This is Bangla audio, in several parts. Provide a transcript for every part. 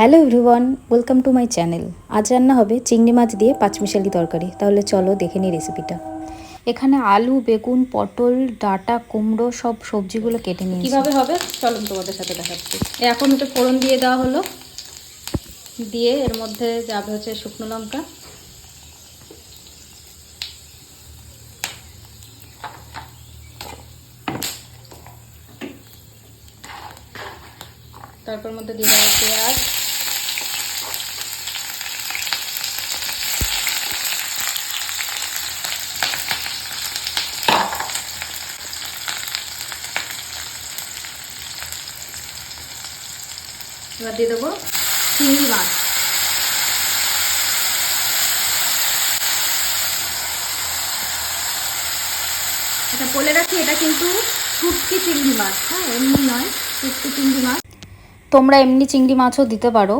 Hello everyone, welcome to my channel. আজ রান্না হবে চিংড়ি মাছ দিয়ে পাঁচমিশালি তরকারি। তাহলে চলো দেখে নিই রেসিপিটা এখানে আলু, বেগুন, পটল, ডাটা, কুমড়ো সব সবজিগুলো কেটে নিয়েছি। কীভাবে হবে? চলুন তোমাদের সাথে দেখাচ্ছি। এখন ওটা ফোড়ন দিয়ে দেওয়া হলো। দিয়ে এর মধ্যে যাবে হচ্ছে শুকনো লঙ্কা। তারপর মধ্যে দিয়ে দেওয়া পেঁয়াজ। এবার দিয়ে দেবো চিংড়ি মাছ। এটা বলে রাখি, এটা কিন্তু শুটকি চিংড়ি মাছ। হ্যাঁ এমনি নয়, শুটকি চিংড়ি মাছ। তোমরা এমনি চিংড়ি মাছও দিতে পারো।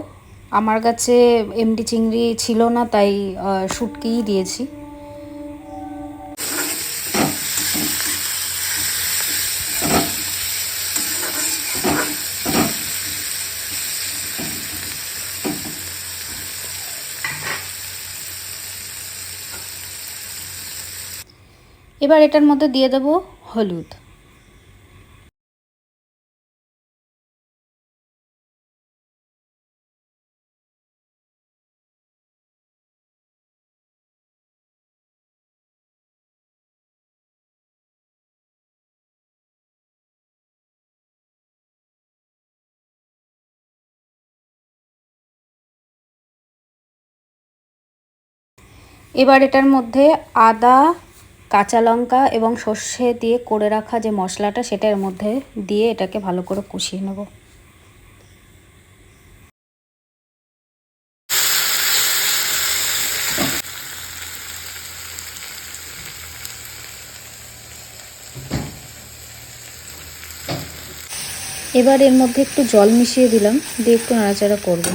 আমার কাছে এমনি চিংড়ি ছিল না, তাই শুটকিই দিয়েছি। এবার এটার মধ্যে দিয়ে দেবো হলুদ। এবার এটার মধ্যে আদা কাঁচা লঙ্কা এবং সর্ষে দিয়ে করে রাখা যে মশলাটা, সেটা এর মধ্যে দিয়ে এটাকে ভালো করে কষিয়ে নেব। এবার এর মধ্যে একটু জল মিশিয়ে দিলাম, দিয়ে একটু নাড়াচাড়া করব।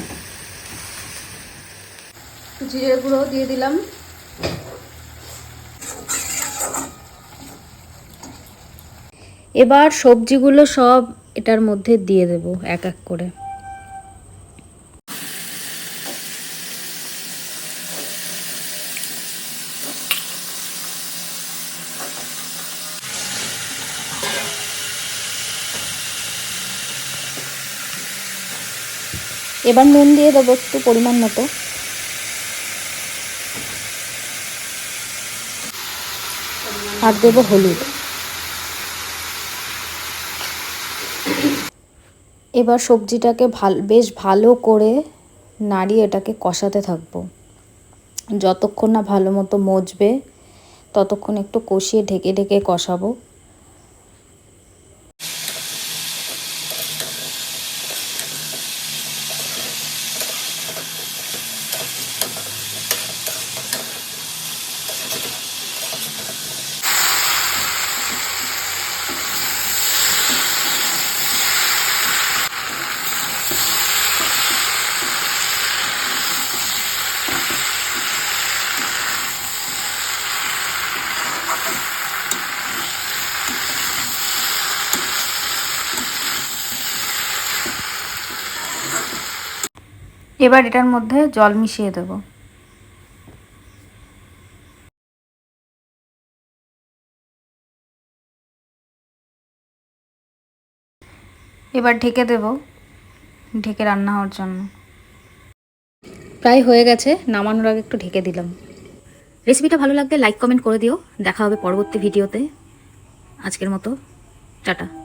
জিরে গুঁড়ো দিয়ে দিলাম। এবার সবজিগুলো সব এটার মধ্যে দিয়ে দেব এক এক করে। এবার নুন দিয়ে দেবো একটু পরিমাণ মতো। আর দেবো হলুদ। এবার সবজিটাকে ভালো, বেশ ভালো করে নাড়িয়ে এটাকে কষাতে থাকব। যতক্ষণ না ভালো মতো মজবে, ততক্ষণ একটু কষিয়ে ঢেকে ঢেকে কষাবো। এবার এটার মধ্যে জল মিশিয়ে দেব। এবার ঢেকে দেব, ঢেকে রান্না হওয়ার জন্য। প্রায় হয়ে গেছে, নামানোর আগে একটু ঢেকে দিলাম। রেসিপিটা ভালো লাগলে লাইক, কমেন্ট করে দিও। দেখা হবে পরবর্তী ভিডিওতে। আজকের মতো, টাটা।